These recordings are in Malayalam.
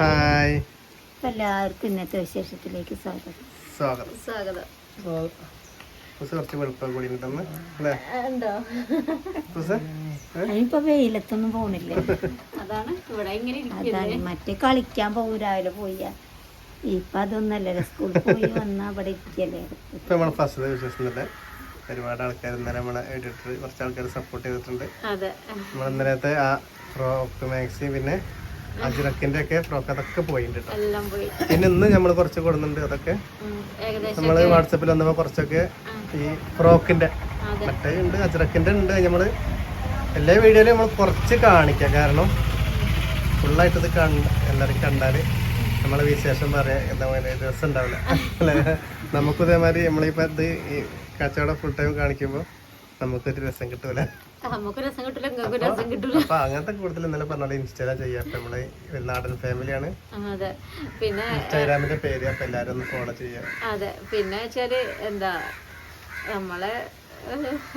ഹായ്. എല്ലാവർക്കും ഇന്നത്തെ വിശേഷത്തിലേക്ക് സ്വാഗതം. സ്വാഗതം. സ്വാഗതം. കുറച്ച് വെളുപ്പം കൂടി അതിനിപ്പോ വെയിലത്തൊന്നും പോണില്ല? അതാണ് ഇവിടെ ഇങ്ങനെ അതാണ് മറ്റേ കളിക്കാൻ പോകും രാവിലെ പോയ. ഇപ്പൊ അതൊന്നല്ലല്ലോ സ്കൂളിൽ പോയി വന്നാ അവിടെ ഇരിക്കല്ലേ? ഇപ്പൊ നമ്മളെ ഫസ്റ്റ് തന്നെ ഒരുപാട് ആൾക്കാർ ഇന്നലെ നമ്മളെ എഡിറ്റർ കുറച്ച് ആൾക്കാർ സപ്പോർട്ട് ചെയ്തിട്ടുണ്ട്. അതെ. നമ്മൾ ഇന്നലത്തെ ആ ഫ്രോക്ക് മാക്സി പിന്നെ അജിറക്കിന്റെ ഒക്കെ ഫ്രോക്ക് അതൊക്കെ പോയിട്ടുണ്ട് പിന്നെ ഇന്ന് നമ്മൾ കുറച്ച് കൊടുക്കുന്നുണ്ട് അതൊക്കെ. നമ്മൾ നമ്മൾ വാട്സപ്പിൽ വന്നപ്പോൾ കുറച്ചൊക്കെ ഈ ഫ്രോക്കിന്റെ. മറ്റേ ഉണ്ട് അജ്രക്കിന്റെ ഉണ്ട്. നമ്മൾ എല്ലാ വീഡിയോയിലും നമ്മൾ കുറച്ച് കാണിക്കാം. കാരണം ഫുള്ളായിട്ട് ഇത് കണ്ട എല്ലാവരും കണ്ടാൽ നമ്മളെ വിശേഷം പറയാം എന്താ പറയുക രസം ഉണ്ടാവില്ല അല്ലേ? നമുക്കും ഇതേമാതിരി നമ്മളിപ്പോ ഇത് ഈ കച്ചവടം ഫുൾ ടൈം കാണിക്കുമ്പോൾ നമുക്കൊരു രസം കിട്ടൂല. നമുക്ക് രസം കിട്ടില്ല നിങ്ങൾക്ക് രസം കിട്ടില്ല അപ്പൊ അങ്ങനത്തെ കൂടുതൽ ഇന്നലെ പറഞ്ഞാൽ ഇൻസ്റ്റാഗ്രാം ചെയ്യാം. അപ്പൊ നമ്മൾ നാടൻ ഫാമിലിയാണ്. അതെ. പിന്നെ ഇൻസ്റ്റാഗ്രാമിന്റെ പേര് അപ്പൊ എല്ലാരും ഒന്ന് ഫോളോ ചെയ്യാം. അതെ. പിന്നെ വെച്ചാൽ എന്താ നമ്മളെ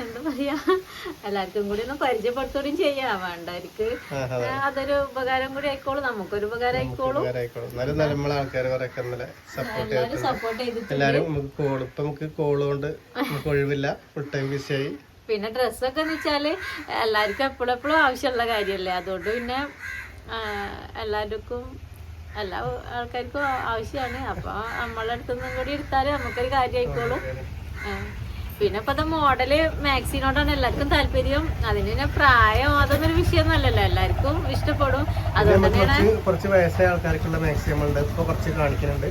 എന്താ പറയാ എല്ലാവർക്കും കൂടി ഒന്ന് പരിചയപ്പെടുത്തുകയും ചെയ്യാം. വേണ്ടവർക്ക് അതൊരു ഉപകാരം കൂടി ആയിക്കോളും. നമുക്കൊരു ഉപകാരം ആയിക്കോളും. എല്ലാരും സപ്പോർട്ട് ചെയ്തിട്ടുണ്ട്. എല്ലാരും നമുക്ക് കോൾ ഇപ്പൊ നമുക്ക് കോൾ കൊണ്ട് നമുക്ക് ഒഴിവില്ല. ഫുൾ ടൈം ബിസിയായി പിന്നെ ഡ്രസ്സൊക്കെ എന്ന് വെച്ചാൽ എല്ലാവർക്കും എപ്പോഴും എപ്പോഴും ആവശ്യമുള്ള കാര്യമല്ലേ? അതുകൊണ്ട് പിന്നെ എല്ലാവർക്കും എല്ലാ ആൾക്കാർക്കും ആവശ്യമാണ്. അപ്പൊ നമ്മളെ അടുത്തുനിന്നും കൂടി എടുത്താൽ നമുക്കൊരു കാര്യമായിക്കോളും. പിന്നെ പിന്നെ അത് മോഡൽ മാക്സിനോടാണ് എല്ലാവർക്കും താല്പര്യം. അതിന് പിന്നെ പ്രായം അതൊന്നും ഒരു വിഷയമൊന്നുമല്ലല്ലോ എല്ലാവർക്കും ഇഷ്ടപ്പെടും. അതുകൊണ്ട് തന്നെയാണ് കുറച്ച് വയസ്സായ ആൾക്കാർക്കുള്ള ഇപ്പൊ കുറച്ച് കാണിക്കുന്നുണ്ട്.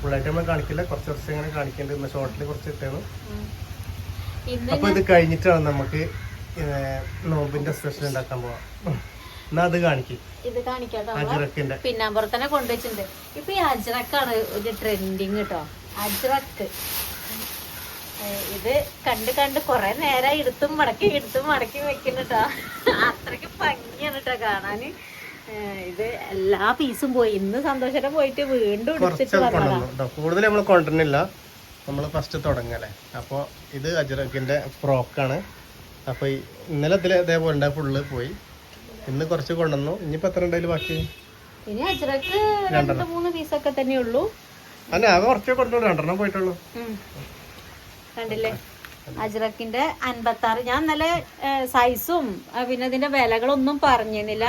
ഫുള്ളായിട്ട് നമ്മൾ കാണിക്കില്ല. കുറച്ച് കുറച്ച് ഇങ്ങനെ കാണിക്കുന്നുണ്ട്. ഷോർട്ടിൽ കുറച്ച് ഇട്ടാണ് അപ്പൊ ഇത് കഴിഞ്ഞിട്ടാണ് നമുക്ക് നോമ്പിന്റെ സ്പെഷ്യൽ ഉണ്ടാക്കാൻ പോവാം. എന്നാ അത് കാണിക്കും. ഇത് കാണിക്കാട്ടോ പിന്നാമ്പുറത്തന്നെ കൊണ്ടുവച്ചിട്ടുണ്ട് ഇപ്പൊ ഈ അജ്രക്കാണ് ഒരു ട്രെൻഡിങ് കേട്ടോ അജ്രക്ക് ഇത് കണ്ട് കണ്ട് കൊറേ നേരം എടുത്തും മടക്കി എടുത്തും മടക്കി വെക്കുന്നുട്ടോ അത്രയ്ക്ക് ഭംഗിയാണ് കേട്ടോ കാണാന്. ഇത് എല്ലാ പീസും പോയി. ഇന്ന് സന്തോഷത്തെ പോയിട്ട് വീണ്ടും എടുത്തിട്ട് കൂടുതൽ നമ്മൾ കൊണ്ടുവരുന്നില്ല. നമ്മൾ ഫസ്റ്റ് തുടങ്ങല്ലേ? അപ്പോൾ ഇത് അജറക്കിന്റെ ഫ്രോക്കാണ്. അപ്പോൾ ഇന്നലെ ഇതിൽ ഇതേപോലെ ഉണ്ടായ ഫുള്ള് പോയി. ഇന്ന് കുറച്ച് കൊണ്ടുവന്നു. ഇനിയിപ്പോൾ എത്ര ഉണ്ടായാലും ബാക്കി? ഇനി രണ്ട് മൂന്ന് പീസൊക്കെ തന്നെയുള്ളൂ. അല്ല കുറച്ചേ രണ്ടെണ്ണം പോയിട്ടുള്ളൂ. കണ്ടില്ലേ? അജ്രക്കിന്റെ അൻപത്തി ആറ് ഞാൻ നല്ല സൈസും പിന്നെ ഇതിന്റെ വിലകളൊന്നും പറഞ്ഞിരുന്നില്ല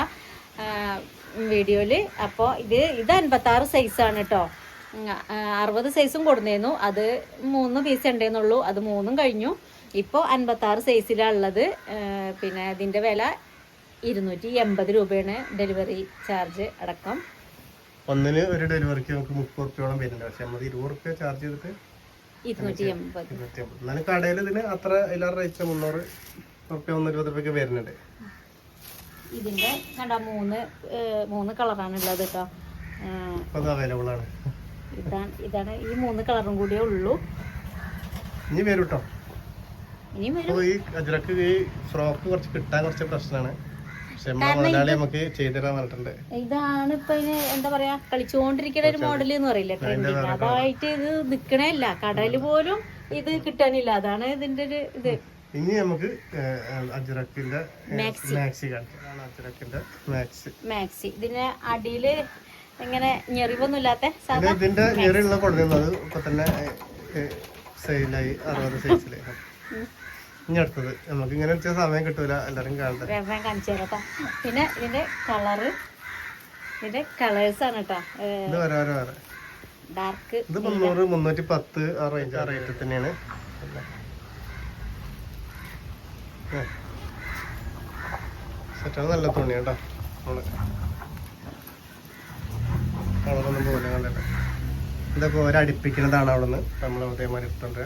വീഡിയോയിൽ. അപ്പോൾ ഇത് ഇത് അൻപത്തി ആറ് സൈസാണ് കേട്ടോ അറുപത് സൈസും കൊടുന്നിരുന്നു അത് മൂന്ന് പീസ് ഉണ്ടെന്നുള്ളൂ. അത് മൂന്നും കഴിഞ്ഞു. ഇപ്പോൾ അൻപത്തി ആറ് സൈസിലാണ് ഉള്ളത് പിന്നെ അതിന്റെ വില ഇരുന്നൂറ്റി എൺപത് രൂപയാണ് ഡെലിവറി ചാർജ് അടക്കം. ഒന്നിന് ഒരു ഡെലിവറിക്ക് നമുക്ക് മുപ്പത് റുപ്യോളം വരുന്നുണ്ട്. പക്ഷെ നമ്മൾ ഇരുപത് റുപ്യ ചാർജ് ചെയ്തിട്ട് ഇരുന്നൂറ്റി എൺപത് എന്നാലും കടയിൽ ഇതിന് അത്ര എല്ലാ റേറ്റ് മുന്നൂറ് റുപ്യ മുന്നൂറ്റി ഇരുപത് റുപ്യൊക്കെ വരുന്നുണ്ട്. ഇതിന്റെ കണ്ട മൂന്ന് മൂന്ന് കളറാണ് ഉള്ളത് കേട്ടോ. അവൈലബിൾ ആണ്. ഇതാണ് ഇതാണ് ഈ മൂന്ന് കളറും കൂടിയേ ഉള്ളൂ. ഇനി വരും കേട്ടോ ഇനി വരും. ഈ അജ്രക്ക് ഈ ഫ്രോക്ക് കുറച്ച് കിട്ടാൻ കുറച്ച് പ്രശ്നമാണ്. ഇതാണ് ഇപ്പൊ എന്താ പറയാ കളിച്ചുകൊണ്ടിരിക്കുന്ന ഒരു മോഡൽ എന്ന് പറയില്ല ട്രെൻഡിങ്. അതായിട്ട് ഇത് നിക്കണേ ഇല്ല പോലും ഇത് കിട്ടാനില്ല. അതാണ് ഇതിന്റെ ഒരു ഇത്. ഇനി നമുക്ക് അജ്രക്കിന്റെ മാക്സി. Maxi maxi. ഇതിന് അടിയിൽ ഇങ്ങനെ ഞെറിവൊന്നുമില്ലാത്ത ഇതിന്റെ ഞെറിയുള്ള കൊടുക്കുന്നത് ഇപ്പൊ തന്നെ സെയിലായി അറുപത് സൈസിൽ ഇനി അടുത്തത്. നമുക്ക് ഇങ്ങനെ സമയം കിട്ടൂല എല്ലാരും കാണട്ടെ. വേഗം കാണിച്ചു തരാം പിന്നെ ഇതിന്റെ കളറ് ഇതിന്റെ കളേഴ്സ് ആണ് കേട്ടോ ഇത് വരെ വരെ വരെ ഡാർക്ക് ഇത് മുന്നൂറ് മുന്നൂറ്റി പത്ത് ആ റേഞ്ച് ആ റേറ്റ് തന്നെയാണ് സെറ്റാണ് നല്ല തുണി കേട്ടോ നമ്മൾ പോലെ കണ്ടല്ലോ ഇതൊക്കെ ഓരോ അടുപ്പിക്കുന്നതാണ് അവിടെ നിന്ന് നമ്മൾ അതേമാതിരി എടുത്തോണ്ട്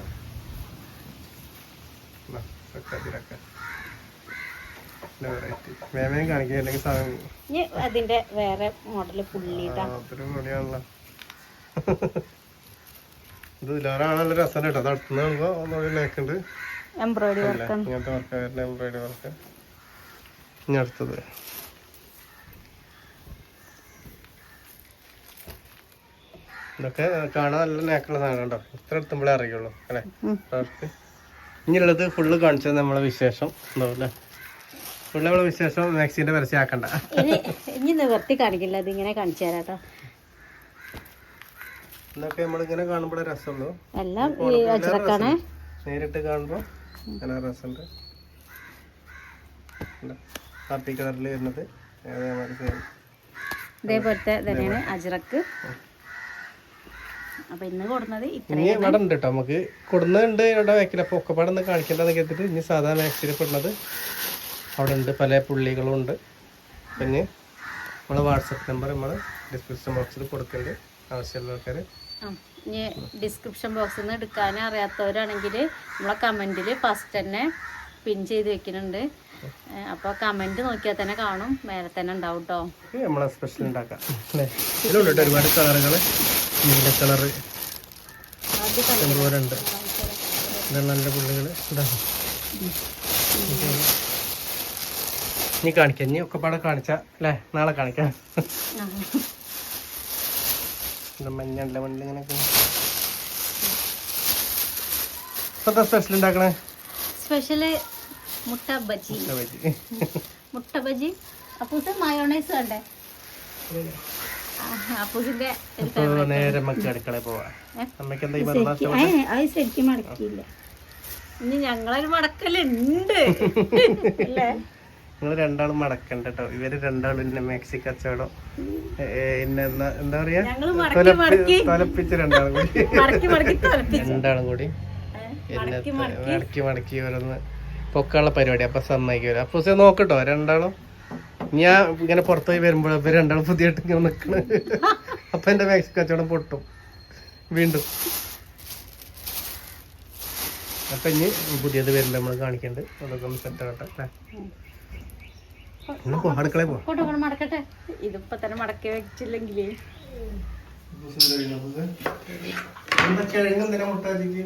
വേമയും കാണിക്കുക അല്ലെങ്കിൽ സാധനം. ഇനി അതിന്റെ വേറെ മോഡൽ പുള്ളിട്ടാ. അതൊരു പൊളിയാണല്ലോ. ഇത് ഇതിലേറെ നല്ല രസം കേട്ടോ. അത് അടുത്തുനിന്ന് കാണുമ്പോ ഒന്നുകൂടി നേക്കുണ്ട് എംബ്രോയിഡറി വർക്ക് ഇങ്ങനത്തെ വർക്ക് എംബ്രോയിഡറി വർക്ക് ഇനി അടുത്തത്. ഇതൊക്കെ കാണാൻ നല്ല നേക്കുള്ള സാധനം കണ്ടോ? ഇത്ര എടുത്തുമ്പോഴേ അറിയുള്ളൂ അല്ലേ? വർക്ക് ഇനിയുള്ളത് ഫുള്ള് കാണിച്ചത് നമ്മളെ വിശേഷം. ഉണ്ടാവും ഫുള്ള് നമ്മളെ വിശേഷം മാക്സിന്റെ പരസ്യം ആക്കണ്ട ഇനി നിവർത്തി കാണിക്കില്ല ഇതിങ്ങനെ കാണിച്ചു തരാട്ടോ എന്നൊക്കെ നമ്മളിങ്ങനെ കാണുമ്പോഴേ രസമുള്ളൂ. എല്ലാം നേരിട്ട് കാണുമ്പോൾ നല്ല രസമുണ്ട്. കാപ്പി കളറിൽ വരുന്നത്. ഇതേപോലത്തെ തന്നെയാണ് അജ്രക്ക് അപ്പൊ ഇന്ന് കൊടുന്നത് ഇത്ര ഇനി ഇവിടെ ഉണ്ട് കേട്ടോ നമുക്ക് കൊടുന്നുണ്ട് ഇവിടെ വെക്കില്ല ഒക്കെ കാണിക്കേണ്ടതെന്ന് കേട്ടിട്ട് ഇനി സാധാരണ അവിടെ ഉണ്ട്. പല പുള്ളികളും ഉണ്ട്. പിന്നെ നമ്മളെ വാട്സപ്പ് നമ്പർ നമ്മൾ ഡിസ്ക്രിപ്ഷൻ ബോക്സിൽ കൊടുക്കുന്നുണ്ട് ആവശ്യമുള്ള ആൾക്കാർ ആ, ഇനി ഡിസ്ക്രിപ്ഷൻ ബോക്സിൽ നിന്ന് എടുക്കാൻ അറിയാത്തവരാണെങ്കിൽ നമ്മളെ കമന്റിൽ ഫസ്റ്റ് തന്നെ പിൻ ചെയ്ത് വെക്കുന്നുണ്ട് അപ്പോൾ കമന്റ് നോക്കിയാൽ തന്നെ കാണും. മേലെ തന്നെ ഉണ്ടാവും കേട്ടോ നമ്മളെ സ്പെഷ്യൽ ഉണ്ടാക്കാം. ഒരുപാട് കളറുകൾ നീല കളറ് ഇഷ്ടംപോലെ ഉണ്ട് ഇതാണ് നല്ല പുള്ളികൾ ഇതാണ് നീ കാണിക്കാം. ഇനി ഒക്കെ പാടെ കാണിച്ചാ അല്ലേ? നാളെ കാണിക്കാം. മഞ്ഞല്ല മണ്ണിൽ ഇങ്ങനെ ഇപ്പത്തെ സ്പെഷ്യൽ ഉണ്ടാക്കണേ? സ്പെഷ്യൽ മുട്ട ബജി. മുട്ട ബജി. അപ്പൂസ് മയോണൈസ് വേണ്ടേ? ആ, അപ്പൂസിന്റെ നേരെ നമുക്ക് അടുക്കളയിൽ പോവാ. ഏ? അമ്മയ്ക്ക് എന്താ ഈ പറഞ്ഞ ഏ, ശരിക്കും മടക്കിയില്ല. ഇനി ഞങ്ങളൊരു മടക്കലുണ്ട്. അല്ലേ? നിങ്ങൾ രണ്ടാളും മടക്കണ്ട കേട്ടോ ഇവർ രണ്ടാളും ഇന്നെ മെക്സി കച്ചവടം എന്താ പറയാ? ഞങ്ങൾ മടക്കി മടക്കി. തൊലപ്പിച്ച് രണ്ടാളും കൂടി. മടക്കി മടക്കി തുറപ്പിച്ചു രണ്ടാളും കൂടി. എന്നെ മടക്കി മടക്കി. ഓരോന്ന് പൊക്കാനുള്ള പരിപാടി. അപ്പൊ സമ്മതിക്കും അപ്പൊ നോക്കട്ടോ. രണ്ടാളും ഞാൻ ഇങ്ങനെ പുറത്തുപോയി വരുമ്പോൾ ഇവർ രണ്ടാളും പുതിയായിട്ട് ഇങ്ങനെ നിക്കണ്. അപ്പൊ എന്റെ മാക്സി കച്ചവടം പൊട്ടും. വീണ്ടും. അപ്പൊ ഇനി പുതിയത് വരില്ല നമ്മൾ കാണിക്കണ്ട്. അതൊക്കെ ഒന്ന് സെറ്റ് ആകട്ടെ അല്ലേ? എന്നാ പോ, അടുക്കളയിൽ പോ. പോട്ടെ പോട്ടെ മടക്കട്ടെ. ഇതിപ്പോ തന്നെ മടക്കി വെച്ചില്ലെങ്കിലേ. എന്താ കിഴങ്ങ് എന്തിനാ മുട്ടാജിക്ക്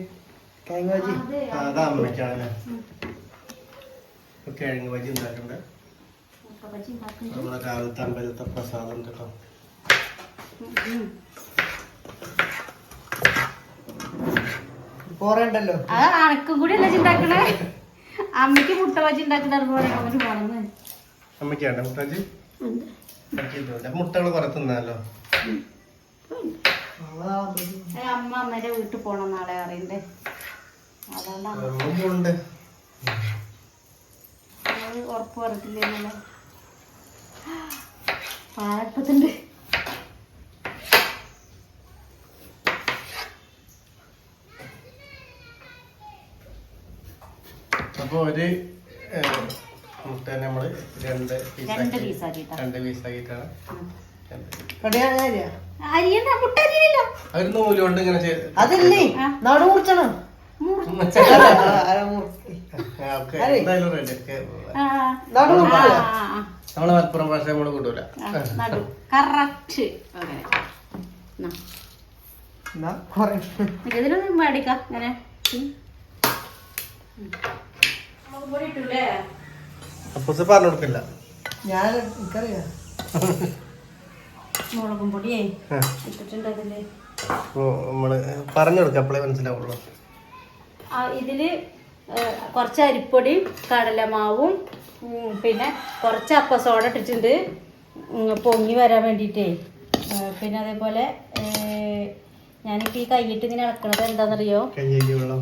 കിഴങ്ങ് ബജി അതാ അമ്മയ്ക്കാണല്ലേ ഇപ്പൊ കിഴങ്ങ് ബജി ഉണ്ടാക്കണ്ടേ? നമ്മളെ രാവിലത്തെ അമ്പലത്തെ പ്രസാദം കേട്ടോ. പോറേണ്ടല്ലോ? അത് അനക്കും കൂടി അല്ല ചിന്താക്കണേ അമ്മയ്ക്ക് മുട്ട വച്ച് ഉണ്ടാക്കുന്ന അങ്ങോട്ട് പോണെന്ന് അമ്മയ്ക്കാണ്ട മുട്ടാജി മുട്ടകൾ കുറെ തിന്നാലോ? അമ്മ അമ്മേന്റെ വീട്ടിൽ പോണം നാളെ അറിയണ്ടേ അതുകൊണ്ടാണ് ഉറപ്പ് പറഞ്ഞിട്ടില്ലേ പാലപ്പത്തുണ്ട് അപ്പൊ ഒരു മുട്ട നമ്മൾ രണ്ട് രണ്ട് പീസാക്കി രണ്ട് പീസാക്കിയിട്ടാണ് അവർ നൂൽ കൊണ്ട് ഇങ്ങനെ അതല്ലേ? നടു മുറിച്ചണം. എന്തായാലും റെഡി നടു. നമ്മളെ മലപ്പുറം ഭാഷ നമ്മൾ കൊണ്ടുവരാ കറക്റ്റ്. ഇതിലൊന്നും മേടിക്കാം ഇങ്ങനെ. പറഞ്ഞു കൊടുക്കില്ല. ഞാൻ എനിക്കറിയാം. മുളകും പൊടിയേ ആ. ഇട്ടിട്ടുണ്ട് അതിൽ. അപ്പൊ നമ്മൾ പറഞ്ഞു കൊടുക്കാം അപ്പോഴേ മനസ്സിലാവുള്ളൂ. ആ, ഇതിൽ കുറച്ച് അരിപ്പൊടി കടലമാവും പിന്നെ കുറച്ച് അപ്പസോഡ ഇട്ടിട്ടുണ്ട്. ഉം, പൊങ്ങി വരാൻ വേണ്ടിയിട്ടേ. പിന്നെ അതേപോലെ ഞാനിപ്പോൾ ഈ കൈയിട്ട് ഇങ്ങനെ ഇളക്കണത് എന്താണെന്നറിയോ? വെള്ളം.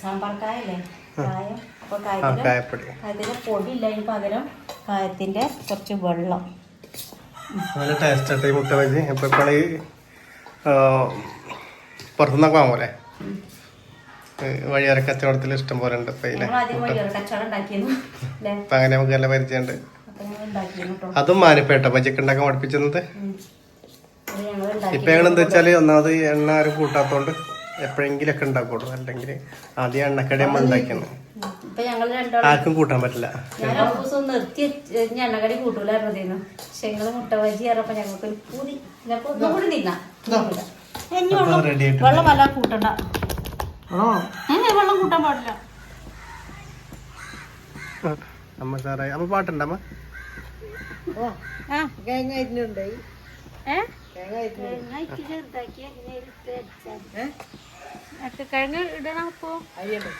സാമ്പാർ കായല്ലേ? കായം. അപ്പോൾ കായത്തിന്റെ പൊടി ഇല്ല അതിന് പകരം കായത്തിന്റെ കുറച്ച് വെള്ളം. നല്ല ടേസ്റ്റ് ആട്ടെ മുട്ട വെച്ച് ഇപ്പൊ ഇപ്പൾ പുറത്തുനിന്നൊക്കെ വാങ്ങൂലേ വഴിയോര കച്ചവടത്തിൽ ഇഷ്ടം പോലെ ഉണ്ട് ഇപ്പൊ അങ്ങനെ നമുക്ക് നല്ല പരിചയമുണ്ട്. അതും മാനിപ്പേട്ട ബജക്ക് ഉണ്ടാക്കാൻ പഠിപ്പിച്ചത് ഇപ്പൊ ഞങ്ങൾ എന്താ വെച്ചാൽ ഒന്നാമത് എണ്ണ ആരും കൂട്ടാത്തോണ്ട് എപ്പോഴെങ്കിലൊക്കെ ഉണ്ടാക്കുള്ളൂ. അല്ലെങ്കിൽ ആദ്യം എണ്ണക്കടി നമ്മൾ ഉണ്ടാക്കിയത് ആർക്കും കൂട്ടാൻ പറ്റില്ല. ഞാൻ ഒരു ദിവസം നിർത്തി വെച്ച് എണ്ണക്കടി കൂട്ടൂലായിരുന്നു പക്ഷെ ഞങ്ങൾ മുട്ട ബജി പറഞ്ഞപ്പോ ഞങ്ങൾക്ക് ഒരു പൂതി. ഒന്നും കൂടി തിന്നാം. ഇനി വെള്ളം വല്ല കൂട്ടണ്ട. വെള്ളം കൂട്ടാൻ പാടില്ല. അമ്മ തേങ്ങ അരിഞ്ഞുണ്ടായി കിഴങ്ങ് ഇടണം അപ്പോ. അരിയണ്ടോ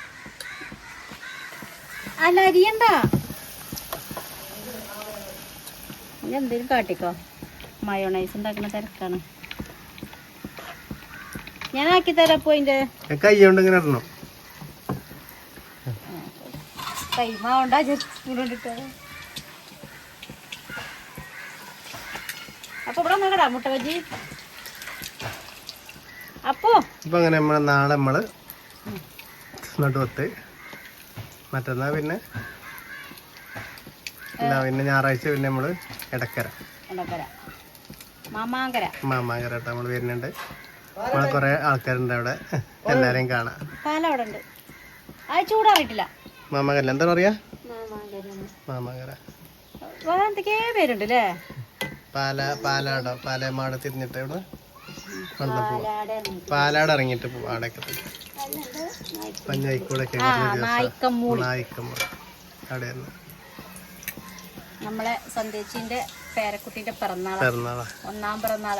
അല്ല അരിയണ്ട. ഇനി എന്തേലും കാട്ടിക്കോ. മയോണൈസ് ഉണ്ടാക്കുന്ന തിരക്കാണ്. ഞാൻ ആക്കി തരാം അപ്പൊ അതിന്റെ. കൈ ഇങ്ങനെ ഇടണം. കൈമാവണ്ട ജസ്റ്റ് അപ്പൊ ഇവിടെ നോക്കടാ മുട്ട ബജി അപ്പോ. ഇപ്പൊ അങ്ങനെ നമ്മൾ നാളെ നമ്മൾ നടുവത്ത് മറ്റന്നാ പിന്നെ പിന്നെ ഞായറാഴ്ച പിന്നെ നമ്മൾ എടക്കര. എടക്കര. മാമാങ്കര. കേട്ടോ നമ്മൾ വരുന്നുണ്ട്. നമ്മളെ കുറെ ആൾക്കാരുണ്ട് അവിടെ. എല്ലാരെയും കാണാം. അവിടെ ഉണ്ട്. അത് ചൂടാറിയിട്ടില്ല മാമാങ്കര. എന്താ പറയാ? മാമാങ്കര. മാമാങ്കര. വേറെ എന്തൊക്കെയോ പേരുണ്ട് അല്ലേ പാല പാലാടോ പാലമാട് തിരിഞ്ഞിട്ട് ഇവിടെ പാലാടെ പാലാട് ഇറങ്ങിയിട്ട് പോവാം അവിടെയൊക്കെ പഞ്ഞായിക്കൂടൊക്കെ അവിടെ നമ്മളെ സന്ദേശിന്റെ പേരക്കുട്ടിന്റെ പിറന്നാൾ. പിറന്നാളാ. ഒന്നാം പിറന്നാൾ.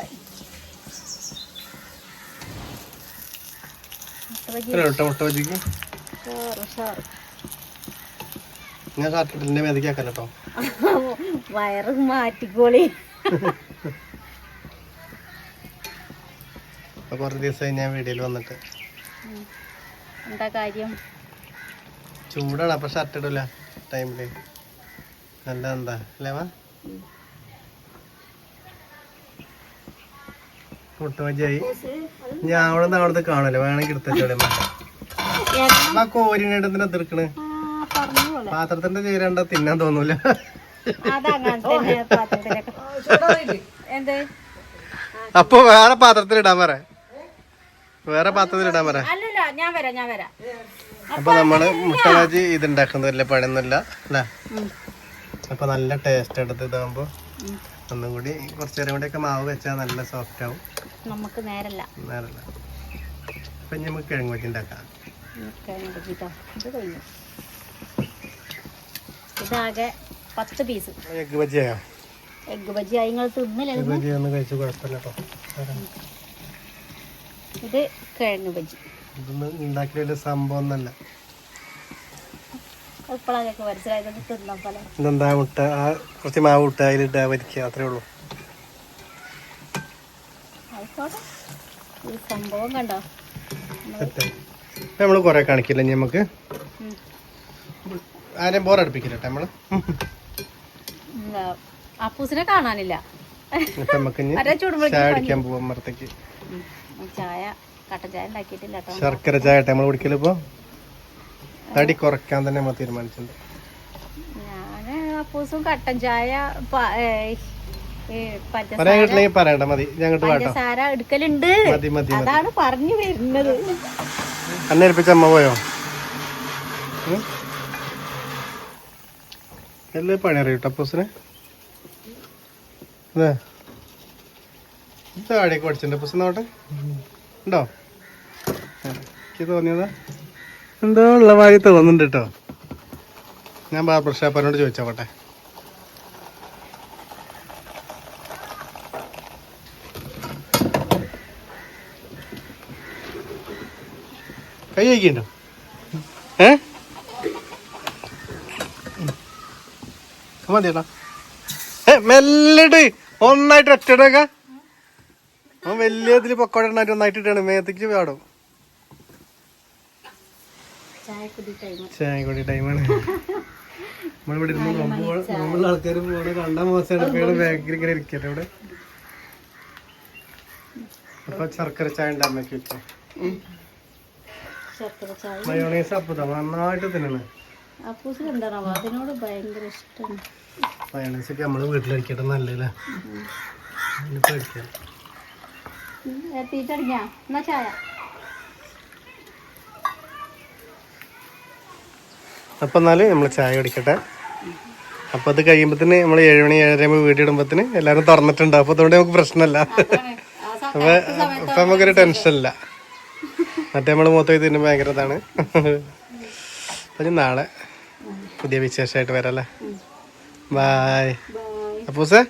വയറ് മാറ്റിക്കോളി ബജിക്ക് ഉഷാറ്, ഉഷാറ്. ഞാൻ കാട്ടിട്ടിന്റെ മേതയ്ക്ക് ആക്കല്ലോ കേട്ടോ വയറ് മാറ്റിക്കോളി അപ്പൊ കുറച്ച് ദിവസമായി ഞാൻ വീഡിയോയിൽ വന്നിട്ട്. എന്താ കാര്യം? ചൂടാണ് അപ്പൊ ഷർട്ട് ഇടില്ല ടൈമിൽ നല്ല എന്താ അല്ലേ പൊട്ടുമച്ചായി ഞാൻ അവിടെ നിന്ന് അവിടുത്തെ കാണല്ലോ വേണമെങ്കിൽ എടുത്തോളെ ആ പറഞ്ഞ പോലെ. പാത്രത്തിന്റെ ചേരണ്ട തിന്നാൻ തോന്നൂല. അപ്പൊ വേറെ പാത്രത്തിൽ ഇടാൻ പറ. വേറെ പാത്രത്തിൽ ഇടാൻ പറ. അല്ലല്ല ഞാൻ വരാം ഞാൻ വരാം. അപ്പൊ നമ്മൾ മുട്ട ബജി ഇത് ഉണ്ടാക്കുന്നില്ല പണിയൊന്നുമില്ല അല്ലേ. അപ്പൊ നല്ല ടേസ്റ്റ് എടുത്ത് ഇതാകുമ്പോ ഒന്നുകൂടി ഒന്നും കൂടി കുറച്ച് നേരം കൂടി ഒക്കെ മാവ് വെച്ചാൽ നല്ല സോഫ്റ്റ് ആവും. നമുക്ക് നേരല്ല. നേരല്ല. അപ്പൊ ഇനി നമുക്ക് കിഴങ്ങ് വെച്ച് ഉണ്ടാക്കാം ഇതാകെ പത്ത് പീസ് എഗ് ബജിയായോ? എഗ് ബജി ആയി നിങ്ങൾ തിന്നില്ല എഗ് ബജി ഒന്ന് കഴിച്ചു കുഴപ്പമില്ല കേട്ടോ. ഇത് കിഴങ്ങ് ബജി. ഉണ്ടാക്കിയ സംഭവം ഒന്നല്ല. ഇതെന്താ മുട്ട? ആ കുറച്ച് മാവ് ഇട്ട് അതിലിട്ട് വരിക്കുക. അത്രേ ഉള്ളൂ. സംഭവം കണ്ടോ? കുറെ കാണിക്കില്ല ഇനി നമുക്ക്. ആരെയും ബോറടിപ്പിക്കില്ല നമ്മൾ. അപ്പൂസിനെ കാണാനില്ല. ചായ കട്ടൻ ചായ ഉണ്ടാക്കിയിട്ടില്ല ശർക്കര ചായ നമ്മൾ നമ്മൾ ഇപ്പൊ? തടി കുറയ്ക്കാൻ തന്നെ നമ്മൾ തീരുമാനിച്ചിട്ടുണ്ട്. ഞാൻ അപ്പൂസും കട്ടൻ ചായ പറയണ്ട മതി. ഞങ്ങോട്ട് പഞ്ചസാര എടുക്കലുണ്ട്. അതാണ് പറഞ്ഞു വരുന്നത്. അന്നേരിപ്പിച്ച അമ്മ പോയോ? എല്ലാം പണി അറിയും ടപ്പൂസിന് അതെ താടിയൊക്കെ പഠിച്ചിട്ടുണ്ട് പുസ് നോട്ടെ ഉണ്ടോ എനിക്ക് തോന്നിയതാ എന്തോ ഉള്ള വായി തോന്നുന്നുണ്ട് കേട്ടോ ഞാൻ ബാർബർ ഷാപ്പറിനോട് ചോദിച്ചോട്ടെ കൈ കഴിക്കണ്ടോ ഏ മതിയടാ ഏ ഒന്നായിട്ട് ഒറ്റടക്ക അവൻ വലിയ ഇതിൽ പൊക്കോടെ ഒന്നായിട്ട് ഇട്ടാണ് മേത്തേക്ക് പാടും ചായക്കുടി ടൈമാണ് നമ്മളിവിടെ ഇരുന്ന് നോമ്പുള്ള ആൾക്കാർ പോണ കണ്ട മോശമാണ് ബാക്കിൽ ഇങ്ങനെ ഇരിക്കട്ടെ ഇവിടെ. അപ്പൊ ശർക്കര ചായ ഉണ്ടാക്കി വെച്ചോ ശർക്കര ചായ. മയോണൈസ് അപ്പുതാ നന്നായിട്ട് തിന്നണേ. അപ്പൂസിന് എന്താണോ അതിനോട് ഭയങ്കര ഇഷ്ടമാണ് മയോണൈസ് ഒക്കെ നമ്മൾ വീട്ടിലടിക്കട്ടെ നല്ലല്ലേ എത്തിയിട്ടടിഞ്ഞാ എന്നാ ചായ? അപ്പൊ എന്നാൽ നമ്മൾ ചായ കുടിക്കട്ടെ. അപ്പൊ അത് കഴിയുമ്പത്തിന് നമ്മൾ ഏഴ് മണി ഏഴര മണി വീഡിയോ ഇടുമ്പത്തിന് എല്ലാരും തുറന്നിട്ടുണ്ട്. അപ്പൊ അതുകൊണ്ട് നമുക്ക് പ്രശ്നമല്ല. അപ്പൊ അപ്പൊ നമുക്കൊരു ടെൻഷൻ ഇല്ല മറ്റേ നമ്മൾ മൊത്തം ഇതിന് ഭയങ്കര ഇതാണ്. അപ്പൊ നാളെ പുതിയ വിശേഷമായിട്ട് വരാല്ലേ ബായ് ബൈ അപ്പൂസേ?